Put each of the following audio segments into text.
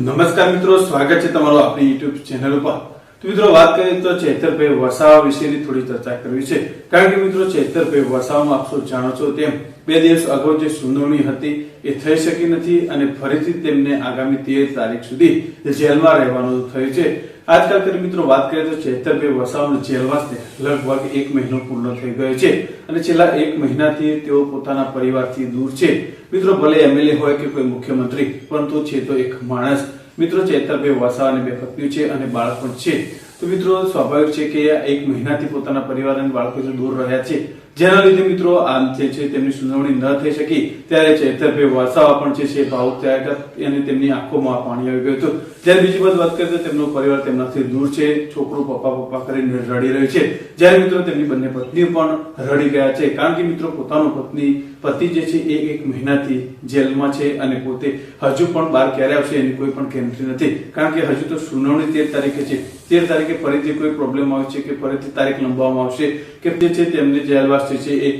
નમસ્કાર મિત્રો, સ્વાગત છે તમારું આપણી યુટ્યુબ ચેનલ ઉપર. તો મિત્રો, વાત કરીએ તો ચેતરભાઈ વસાવા વિશેની થોડી ચર્ચા કરવી છે. કારણ કે મિત્રો ચેતરભાઈ વસાવામાં આપ સૌ જાણો છો, તેમ બે દિવસ અગાઉ જે સુનાવણી હતી એ થઈ શકી નથી અને ફરીથી તેમને આગામી તેર તારીખ સુધી જેલમાં રહેવાનું થયું છે. આજકાલ કરી મિત્રો વાત કરીએ તો ચેતરભાઈ વસાવાનો જેલવાસને લગભગ એક મહિનો પૂર્ણ થઈ ગયો છે અને છેલ્લા એક મહિનાથી તેઓ પોતાના પરિવારથી દૂર છે. મિત્રો, ભલે એમએલએ હોય કે કોઈ મુખ્યમંત્રી, પરંતુ છે તો એક માણસ. મિત્રો ચેતરભાઈ વસાવાની બે પત્ની છે અને બાળક પણ છે. તો મિત્રો, સ્વાભાવિક છે કે એક મહિનાથી પોતાના પરિવાર અને બાળકોથી દૂર રહ્યા છે, જેના લીધે મિત્રો આમ જે છે તેમની સુનાવણી ન થઈ શકી, ત્યારે ચેતરભાઈ વસાવા પણ છે ભાવુક થયા હતા અને તેમની આંખોમાં પાણી આવી ગયું હતું. જ્યારે બીજી બાજુ વાત કરીએ તો તેમનો પરિવાર તેમનાથી દૂર છે, છોકરું પપ્પા પપ્પા કરીને રડી રહ્યું છે. જ્યારે મિત્રો તેમની બંને પત્નીઓ પણ રડી ગયા છે, કારણ કે મિત્રો પોતાનો પત્ની, પતિ જે છે એ એક મહિનાથી જેલમાં છે અને પોતે હજુ પણ બહાર ક્યારે આવશે એની કોઈ પણ ગેરંટી નથી. કારણ કે હજુ તો સુનાવણી તેર તારીખે છે. તેર તારીખે ફરીથી કોઈ પ્રોબ્લેમ આવશે કે ફરીથી તારીખ લંબાવવામાં આવશે કે જે છે તેમને જેલવાસ છે એ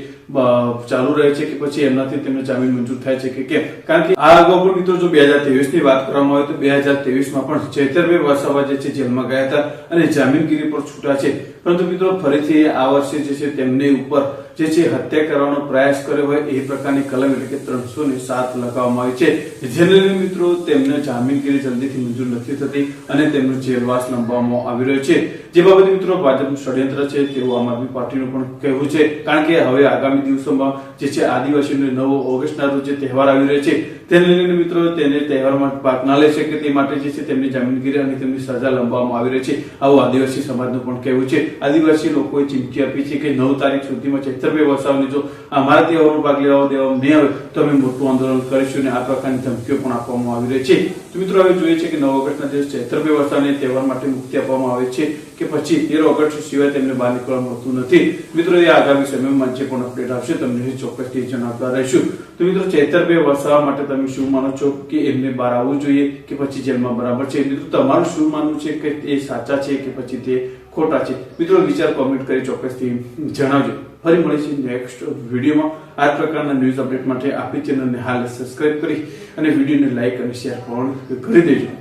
ચાલુ રહે છે કે પછી એમનાથી તેમને જામીન મંજૂર થાય છે કે કેમ? કારણ કે આ અગાઉ પણ મિત્રો જો બે હજારની વાત કરવામાં આવે તો બે હજાર ત્રેવીસમાં પણ ચૈતરભાઈ વસાવા જે છે જેલમાં ગયા હતા અને જામીનગીરી પર છૂટા છે. પરંતુ મિત્રો ફરીથી આ વર્ષે જે છે તેમની ઉપર જે છે હત્યા કરવાનો પ્રયાસ કર્યો હોય એ પ્રકારની કલમ એટલે કે ત્રણસો ને સાત લગાવવામાં આવી છે. જેને લઈને મિત્રો તેમને જામીનગીરી જલ્દીથી મંજૂર નથી થતી અને તેમનો જેલવાસ લંબાવવામાં આવી રહ્યો છે. જે બાબતે મિત્રો ભાજપનું ષડયંત્ર છે તેવું આમ આદમી પાર્ટીનું પણ કહેવું છે. કારણ કે હવે આગામી દિવસોમાં જે છે આદિવાસીનો નવો ઓગસ્ટના રોજ જે તહેવાર આવી રહ્યો છે, તેને લઈને મિત્રો તેને તહેવારમાં પાક ના લઈ શકે તે માટે જે છે તેમની જામીનગીરી અને તેમની સજા લંબાવવામાં આવી રહી છે. આવું આદિવાસી સમાજનું પણ કહેવું છે. આદિવાસી લોકોએ ચીમકી આપી છે કે નવ તારીખ સુધીમાં છેતરભાઈ વસાવને જો અમારા તહેવારમાં ભાગ લેવા દેવા નહીં આવે, તો અમે મોટું આંદોલન કરીશું અને આ પ્રકારની ધમકીઓ પણ આપવામાં આવી રહી છે. તો મિત્રો હવે જોઈએ છે કે નવ ઓગસ્ટના દિવસ છેતરભાઈ વસાવને તહેવાર માટે મુક્તિ આપવામાં આવે છે કે પછી તેર ઓગસ્ટ સિવાય તેમને બહાર નીકળવા મળતું નથી. મિત્રો, એ આગામી સમયમાં જે પણ અપડેટ આવશે તમને ચોક્કસથી જણાવતા રહીશું. તો મિત્રો બે વસાવા માટે તમે શું માનો છો કે એમને બહાર આવવું જોઈએ કે પછી જેલમાં બરાબર છે? મિત્રો, તમારું શું માનવું છે કે એ સાચા છે કે પછી તે ખોટા છે? મિત્રો, વિચાર કોમેન્ટ કરી ચોક્કસથી જણાવજો. ફરી મળીશું નેક્સ્ટ વિડીયોમાં. આ પ્રકારના ન્યૂઝ અપડેટ માટે આપણી ચેનલને હાલ સબસ્ક્રાઇબ કરી અને વિડીયોને લાઇક અને શેર પણ કરી દેજો.